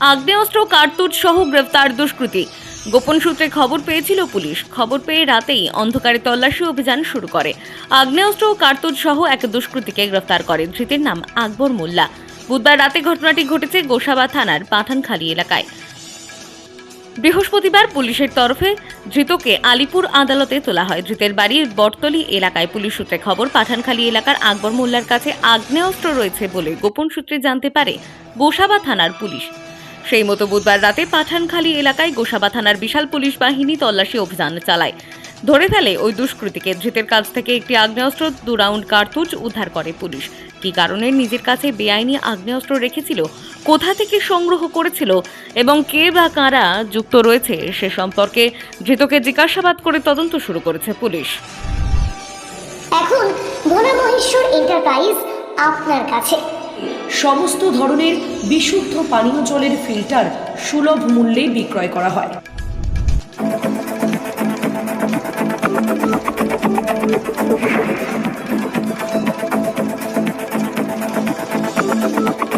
আগ্নেয়াস্ত্র, কার্তুজ সহ গ্রেফতার দুষ্কৃতী। গোপন সূত্রে খবর পেয়েছিল পুলিশ। খবর পেয়ে রাতেই অন্ধকারে তল্লাশি অভিযান শুরু করে। আগ্নেয়াস্ত্র ও কার্তুজ সহ এক দুষ্কৃতীকে গ্রেফতার করে। ধৃতের নাম আকবর মোল্লা। বুধবার রাতে ঘটনাটি ঘটেছে গোসাবা থানার পাঠানখালী এলাকায়। বৃহস্পতিবার পুলিশের তরফে ধৃতকে আলিপুর আদালতে তোলা হয়। ধৃতের বাড়ির বটতলি এলাকায়। পুলিশ সূত্রে খবর পাঠানখালী এলাকার আকবর মোল্লার কাছে আগ্নেয়াস্ত্র রয়েছে বলে গোপন সূত্রে জানতে পারে গোসাবা থানার পুলিশ। সেই মতো বুধবার রাতে পাঠানখালী এলাকায় গোসাবা থানার বিশাল পুলিশ বাহিনী তল্লাশি অভিযান চালায়। ধরে ফেলে ওই দুষ্কৃতীকে ধৃতের কাছ থেকে একটি আগ্নেয়াস্ত্র, দু রাউন্ড কার্তুজ উদ্ধার করে পুলিশ। কী কারণে নিজের কাছে বেআইনি আগ্নেয়াস্ত্র রেখেছিল, কোথা থেকে সংগ্রহ করেছিল এবং কে বা কারা যুক্ত রয়েছে সে সম্পর্কে ধৃতকে জিজ্ঞাসাবাদ করে তদন্ত শুরু করেছে পুলিশ। এখন ভোলা মহেশ্বর এন্টারপ্রাইজ আপনার কাছে। সমস্ত ধরনের বিশুদ্ধ পানীয় জলের ফিল্টার সুলভ মূল্যে বিক্রয় করা হয়।